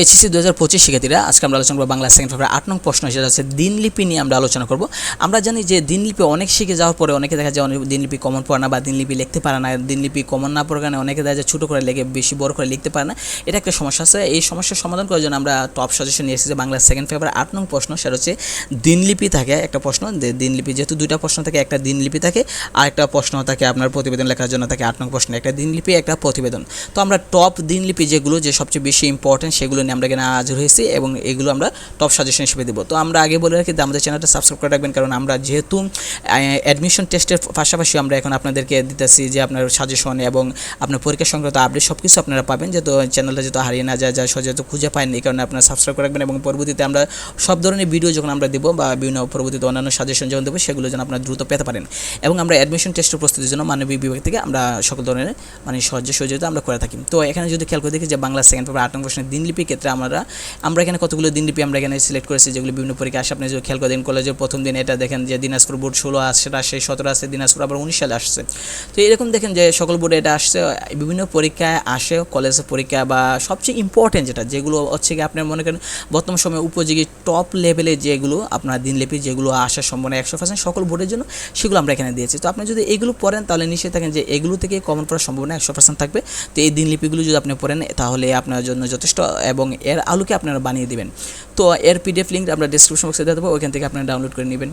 HSC দু হাজার পঁচিশ শিক্ষার্থীরা, আজকে আমরা আলোচনা করব বাংলা সেকেন্ড পেপার আট নং প্রশ্ন, সেটা হচ্ছে দিনলিপি নিয়ে আমরা আলোচনা করব। আমরা জানি যে দিনলিপি অনেক শিখে যাওয়ার পরে অনেকে দেখা যায় অনেক দিনলিপি কমন পড়ে না বা দিনলিপি লিখতে পারে না। দিনলিপি কমন না পড়ার কারণে অনেকে দেখা যায় ছোটো করে লেগে বেশি বড় করে লিখতে পারে না। এটা একটা সমস্যা আছে। এই সমস্যার সমাধান করার জন্য আমরা টপ সাজেশন নিয়ে এসেছি বাংলা সেকেন্ড পেপার আট নং প্রশ্ন, সেটা হচ্ছে দিনলিপি থাকে একটা প্রশ্ন। দিনলিপি যেহেতু দুইটা প্রশ্ন থাকে, একটা দিনলিপি থাকে আর একটা প্রশ্ন থাকে আপনার প্রতিবেদন লেখার জন্য থাকে আট নং প্রশ্ন, একটা দিনলিপি, একটা প্রতিবেদন। তো আমরা টপ দিনলিপি যেগুলো যে সবচেয়ে বেশি ইম্পর্টেন্ট সেগুলো নিয়ে আমরা এখানে হাজির হয়েছি এবং এগুলো আমরা টপ সাজেশন হিসেবে দেবো। তো আমরা আগে বলে রাখি আমাদের চ্যানেলটা সাবস্ক্রাইব করে রাখবেন, কারণ আমরা যেহেতু অ্যাডমিশন টেস্টের পাশাপাশি আমরা এখন আপনাদেরকে দিতেছি যে আপনার সাজেশন এবং আপনার পরীক্ষা সংক্রান্ত আপডেট সব কিছু আপনারা পাবেন। যেহেতু চ্যানেলটা যেহেতু হারিয়ে না যায় যা সহজে খুঁজে পায়নি এই কারণে আপনারা সাবস্ক্রাইব করে রাখবেন এবং পরবর্তীতে আমরা সব ধরনের ভিডিও যখন আমরা দেবো বা বিভিন্ন পরবর্তীতে অন্যান্য সাজেশন যখন দেবো, সেগুলো যেন আপনারা দ্রুত পেতে পারেন। এবং আমরা অ্যাডমিশন টেস্টের প্রস্তুতির জন্য মানবিক বিভাগ থেকে আমরা সকল ধরনের মানে সহজে সহযোগিতা আমরা করে থাকি। তো এখানে যদি খেয়াল করে দেখি যে বাংলা সেকেন্ড পেপার আট নম্বর প্রশ্নের দিনলিপির ক্ষেত্রে আমরা আমরা এখানে কতগুলো দিনলিপি আমরা এখানে সিলেক্ট করেছি, যেগুলো বিভিন্ন পরীক্ষা আসে। আপনি যদি খেয়াল করে দেখেন কলেজের প্রথম দিন এটা দেখেন যে দিনাজপুর বোর্ড ষোলো সেটা আসে সতেরো আসছে, দিনাজপুর আবার উনিশ সালে আসছে। তো এরকম দেখেন যে সকল বোর্ডে এটা আসছে, বিভিন্ন পরীক্ষায় আসে কলেজের পরীক্ষা বা সবচেয়ে ইম্পর্টেন্ট যেটা, যেগুলো হচ্ছে কি আপনার মনে করেন বর্তমান সময়ে উপযোগী টপ লেভেলে যেগুলো, আপনার দিনলিপি যেগুলো আসার সম্ভাবনা একশো পার্সেন্ট সকল বোর্ডের জন্য, সেগুলো আমরা এখানে দিয়েছি। তো আপনি যদি এগুলো পড়েন, তাহলে নিশ্চয়ই থাকেন যে এগুলো থেকে কমন পড়ার সম্ভাবনা একশো পার্সেন্ট থাকবে। তো এই দিনলিপিগুলো যদি আপনি পড়েন, তাহলে আপনার জন্য যথেষ্ট এবং এর আলোকে আপনারা বানিয়ে দিবেন। তো এর পিডিএফ লিঙ্ক আমরা ডিসক্রিপশন বক্সে দিয়ে দেবো, ওইখান থেকে আপনারা ডাউনলোড করে নেবেন।